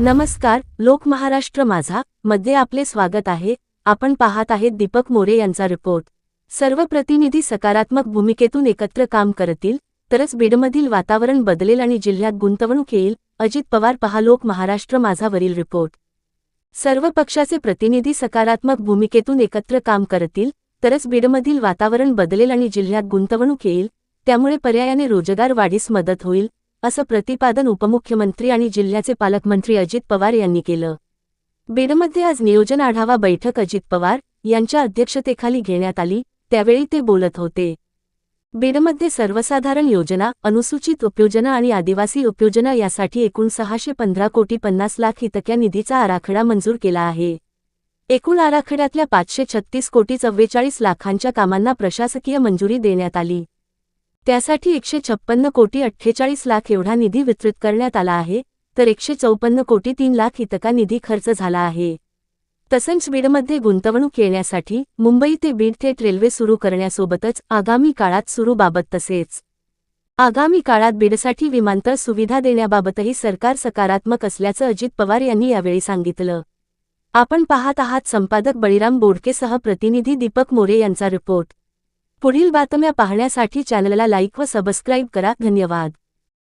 नमस्कार लोक महाराष्ट्र माझा मध्ये आपले स्वागत आहे. आपण पाहत आहेत दीपक मोरे यांचा रिपोर्ट सर्व प्रतिनिधी सकारात्मक भूमिकेतून एकत्र काम करतील तरच बीडमधील वातावरण बदलेल आणि जिल्ह्यात गुंतवणूक येईल अजित पवार पहा लोक महाराष्ट्र माझावरील रिपोर्ट सर्व पक्षाचे प्रतिनिधी सकारात्मक भूमिकेतून एकत्र काम करतील तरच बीडमधील वातावरण बदलेल आणि जिल्ह्यात गुंतवणूक येईल त्यामुळे पर्यायाने रोजगार वाढीस मदत होईल असं प्रतिपादन उपमुख्यमंत्री आणि जिल्ह्याचे पालकमंत्री अजित पवार यांनी केलं. बीडमध्ये आज नियोजन आढावा बैठक अजित पवार यांच्या अध्यक्षतेखाली घेण्यात आली त्यावेळी ते बोलत होते. बीडमध्ये सर्वसाधारण योजना अनुसूचित उपयोजना आणि आदिवासी उपयोजना यासाठी एकूण सहाशे पंधरा कोटी पन्नास लाख इतक्या निधीचा आराखडा मंजूर केला आहे. एकूण आराखड्यातल्या पाचशे छत्तीस कोटी चव्वेचाळीस लाखांच्या कामांना प्रशासकीय मंजुरी देण्यात आली. त्यासाठी एकशे छप्पन्न कोटी अठ्ठेचाळीस लाख एवढा निधी वितरित करण्यात आला आहे तर एकशे चौपन्न कोटी तीन लाख इतका निधी खर्च झाला आहे. तसंच बीडमध्ये गुंतवणूक येण्यासाठी मुंबई ते बीड थेट रेल्वे सुरू करण्यासोबतच आगामी काळात सुरूबाबत तसेच. आगामी काळात बीडसाठी विमानतळ सुविधा देण्याबाबतही सरकार सकारात्मक असल्याचं अजित पवार यांनी यावेळी सांगितलं. आपण पाहत आहात संपादक बळीराम बोडकेसह प्रतिनिधी दीपक मोरे यांचा रिपोर्ट. पुढील बातम्या पाहण्यासाठी चॅनलला लाईक व सबस्क्राईब करा. धन्यवाद.